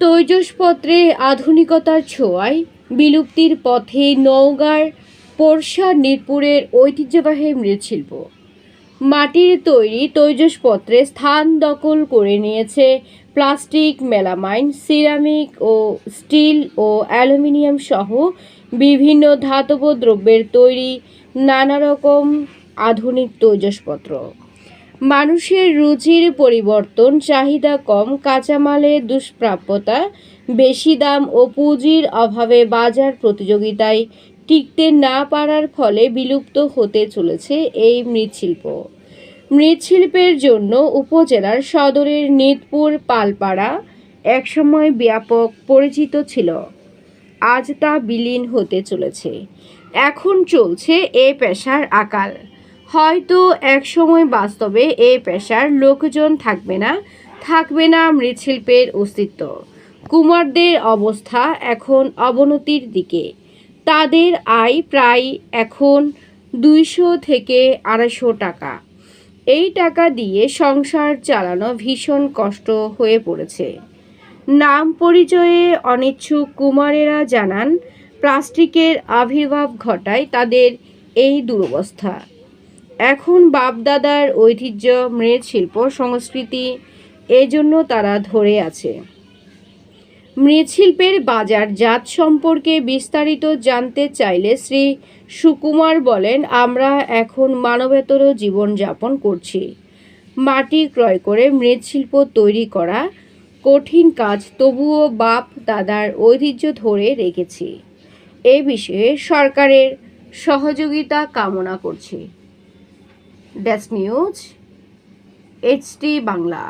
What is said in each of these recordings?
তৈজসপত্রে আধুনিকতার ছোঁয়ায় বিলুপ্তির পথে নওগাঁর পোরশা নিরপুরের ঐতিহ্যবাহী মৃৎশিল্প। মাটির তৈরি তৈজসপত্রে স্থান দখল করে নিয়েছে প্লাস্টিক, মেলামাইন, সিরামিক ও স্টিল ও অ্যালুমিনিয়াম সহ বিভিন্ন ধাতব দ্রব্যের তৈরি নানা রকম আধুনিক তৈজসপত্র। মানুষের রুচির পরিবর্তন, চাহিদা কম কাঁচামালে দুষ্প্রাপ্যতা, বেশি দাম ও পুঁজির অভাবে বাজার প্রতিযোগিতায় টিকতে না পারার ফলে বিলুপ্ত হতে চলেছে এই মৃৎশিল্প। মৃৎশিল্পের জন্য উপজেলার সদরের নিতপুর পালপাড়া একসময় ব্যাপক পরিচিত ছিল। আজ তা বিলীন হতে চলেছে। এখন চলছে এ পেশার আকাল হয়তো একসময় বাস্তবে এ পেশার লোকজন থাকবে না থাকবে না মৃৎশিল্পের অস্তিত্ব। কুমারদের অবস্থা এখন অবনতির দিকে। তাদের আয় প্রায় এখন দুইশো থেকে আড়াইশো টাকা। এই টাকা দিয়ে সংসার চালানো ভীষণ কষ্ট হয়ে পড়েছে। নাম পরিচয়ে অনিচ্ছুক কুমারেরা জানান, প্লাস্টিকের আবির্ভাব ঘটায় তাদের এই দুরবস্থা। এখন বাপদাদার ঐতিহ্য মৃৎশিল্প সংস্কৃতি, এজন্য তারা ধরে আছে। মৃৎশিল্পের বাজারজাত সম্পর্কে বিস্তারিত জানতে চাইলে শ্রী সুকুমার বলেন, আমরা এখন মানবেতর জীবনযাপন করছি। মাটি ক্রয় করে মৃৎশিল্প তৈরি করা কঠিন কাজ, তবুও বাপ দাদার ঐতিহ্য ধরে রেখেছি। এ বিষয়ে সরকারের সহযোগিতা কামনা করছি। ডেস্ক নিউজ এইচটি বাংলা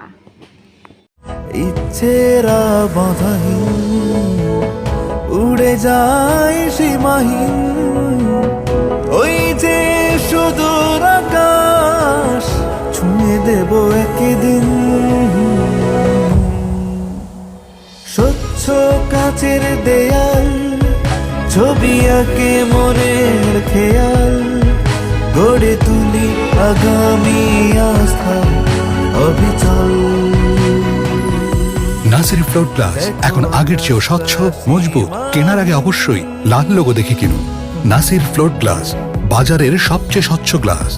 ইচ্ছেরা বাধাহীন, উড়ে যায় সীমাহীন। ওই যে সুদূর আকাশ, ছুঁয়ে দেব একদিন স্বচ্ছ কাচের দেয়াল, ছবি আঁকে মনের খেয়াল। গড়ে তুলি আগামী আস্থা অবিচল। নাসির ফ্লোর গ্লাস এখন আগের চেয়েও স্বচ্ছ মজবুত কেনার আগে অবশ্যই লাল লোগো দেখে কিনুন। নাসির ফ্লোর গ্লাস বাজারের সবচেয়ে স্বচ্ছ গ্লাস